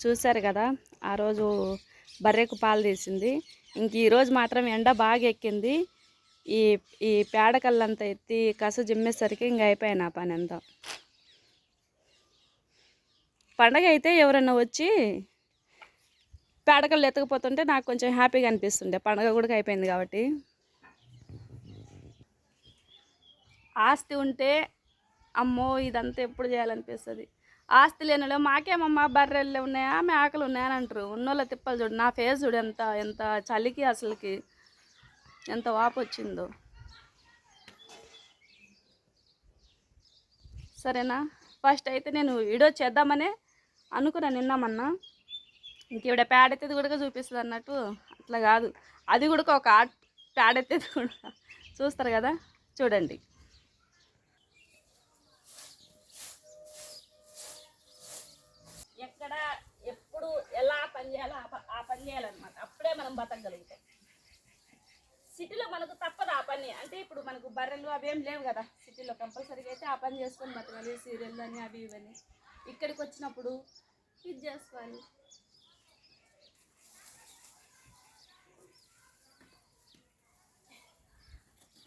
చూశారు కదా ఆ రోజు బర్రెకు పాలు తీసింది. ఇంక ఈరోజు మాత్రం ఎండ బాగా ఎక్కింది. ఈ ఈ పేడకల్లంతా ఎత్తి కసు జిమ్మేసరికి ఇంక అయిపోయాను నా పని అంతా. పండగ అయితే ఎవరన్నా వచ్చి పేడకళ్ళు ఎత్తకపోతుంటే నాకు కొంచెం హ్యాపీగా అనిపిస్తుండే. పండగ కూడా అయిపోయింది కాబట్టి. ఆస్తి ఉంటే అమ్మో ఇదంతా ఎప్పుడు చేయాలనిపిస్తుంది? ఆస్తి లేనిలో మాకేమమ్మా బర్రెలు ఉన్నాయా మేకలు ఉన్నాయా అంటారు. ఉన్నోళ్ళ తిప్పలు చూడు నా ఫేస్ చూడు ఎంత ఎంత చలికి అసలుకి ఎంత వాపు వచ్చిందో. సరేనా? ఫస్ట్ అయితే నేను వీడియో చేద్దామనే అనుకున్నా నిన్నామన్నా ఇంక ఈవిడ పేడెత్తేది కూడా చూపిస్తుంది అన్నట్టు అట్లా కాదు. అది కూడా ఒక ఆర్ట్ పేడెత్తేది కూడా. చూస్తారు కదా? చూడండి ఎక్కడ ఎప్పుడు ఎలా పని చేయాలో ఆ ప- ఆ పని చేయాలన్నమాట అప్పుడే మనం సిటీలో మనకు తప్పదు ఆ పని. అంటే ఇప్పుడు మనకు బర్రెలు అవేం లేవు కదా. సిటీలో కంపల్సరీగా అయితే ఆ పని చేసుకొని బతకాలి. సీరియల్ అని అవి ఇవని ఇక్కడికి వచ్చినప్పుడు ఇది చేసుకోవాలి.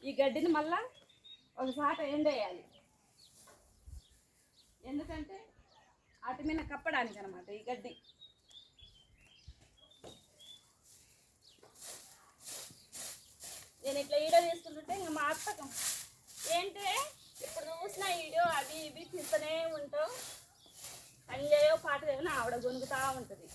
ఈ గడ్డిని మళ్ళా ఒకసారి ఎండేయాలి. ఎందుకంటే వాటి మీద కప్పడానికి అనమాట ఈ గడ్డి. నేను ఇట్లా వీడియో తీసుకుంటుంటే ఇంకా మా అత్తకం ఏంటి? ఇప్పుడు చూసిన వీడియో అవి ఇవి తీస్తూనే ఉంటావు. పని చేయో పాట చేయో ఆవిడ గొనుగుతా ఉంటుంది.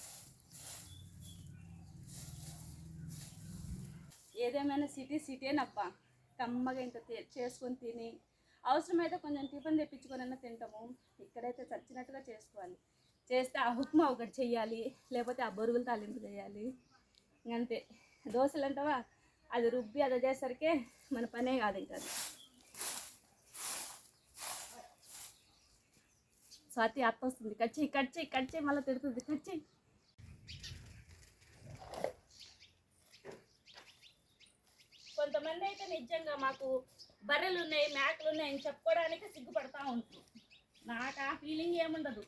ఏదేమైనా సిటీ సిటీనప్పా కమ్మగా ఇంత చేసుకొని తిని. అవసరమైతే కొంచెం టిఫిన్ తెప్పించుకొని తింటాము. ఇక్కడైతే చచ్చినట్టుగా చేసుకోవాలి. చేస్తే ఆ ఉప్మా ఒకటి చెయ్యాలి. లేకపోతే ఆ బొరుగులు తాలింపు చేయాలి. ఇంకంతే. దోశలు అంటావా అది రుబ్బి అది చేసరికే మన పనే కాదు ఇంకా అది. స్వాతి అత్త వస్తుంది. కట్ చేయి కట్ చేయి కట్ చేయి మళ్ళీ తిడుతుంది. కట్ చేయి. కొంతమంది అయితే నిజంగా మాకు బర్రెలు ఉన్నాయి మేకలు ఉన్నాయి అని చెప్పుకోవడానికి సిగ్గుపడతా ఉంటారు. నాకు ఆ ఫీలింగ్ ఏముండదు.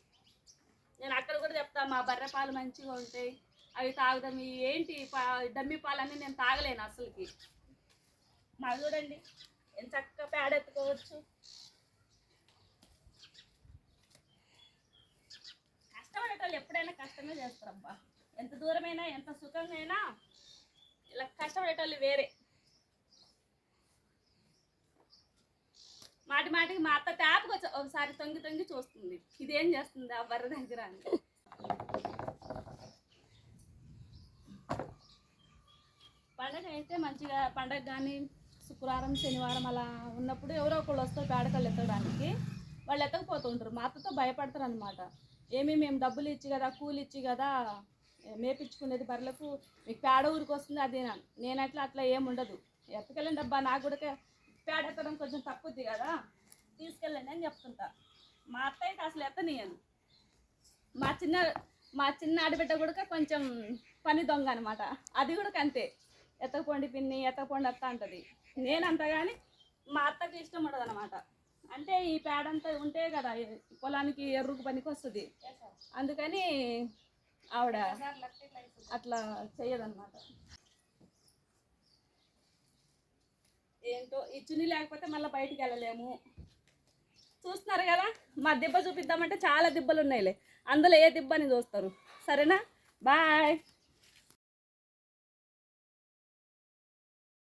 నేను అక్కడ కూడా చెప్తా మా బర్రె పాలు మంచిగా ఉంటాయి. అవి తాగుదాం. ఏంటి పా డమ్మి పాలన్నీ నేను తాగలేను అసలుకి. మాకు చూడండి ఎంత చక్కగా పేడెత్తుకోవచ్చు కష్టపడేటోళ్ళు ఎప్పుడైనా కష్టమే చేస్తారబ్బా. ఎంత దూరమైనా ఎంత సుఖంగా అయినా ఇలా కష్టపడేటోళ్ళు వేరే. మాటి మాటికి మా అత్త ట్యాప్కి ఒకసారి తొంగి తొంగి చూస్తుంది. ఇదేం చేస్తుంది ఆ బర్రె దగ్గర అని. పండగ అయితే మంచిగా పండగ కానీ శుక్రవారం శనివారం అలా ఉన్నప్పుడు ఎవరో ఒకళ్ళు వస్తారు పేడకళ్ళు ఎత్తడానికి వాళ్ళు ఎత్తకపోతుంటారు మా అత్తతో భయపడతారు అనమాట ఏమి మేము డబ్బులు ఇచ్చి కదా కూలి ఇచ్చి కదా మేపించుకునేది బర్రెలకు మీకు పేడ ఊరికి వస్తుంది అది నా- నేను అట్లా అట్లా ఏమి ఉండదు. ఎత్తకెళ్ళండి డబ్బా నాకు కూడా పేడ ఎత్తడం కొంచెం తప్పుద్ది కదా తీసుకెళ్ళండి అని చెప్తుంటా. మా అత్త అయితే అసలు ఎత్తనీయను. మా చిన్న మా చిన్న ఆడబిడ్డ కూడా కొంచెం పని దొంగ అనమాట అది కూడా అంతే ఎత్తకపోండి పిన్ని ఎత్తకపోండి అత్త అంటది. నేనంత కానీ మా అత్తకి ఇష్టం ఉండదు అనమాట అంటే ఈ పేడంతా ఉంటే కదా పొలానికి ఎర్రుకు పనికి వస్తుంది అందుకని ఆవిడ అట్లా చెయ్యదన్నమాట. ఏంటో ఈ చున్నీ లేకపోతే మళ్ళీ బయటికి వెళ్ళలేము. చూస్తున్నారు కదా మా దిబ్బ చూపిద్దామంటే చాలా దిబ్బలు ఉన్నాయిలే. అందులో ఏ దిబ్బని చూస్తారు? సరేనా? బాయ్.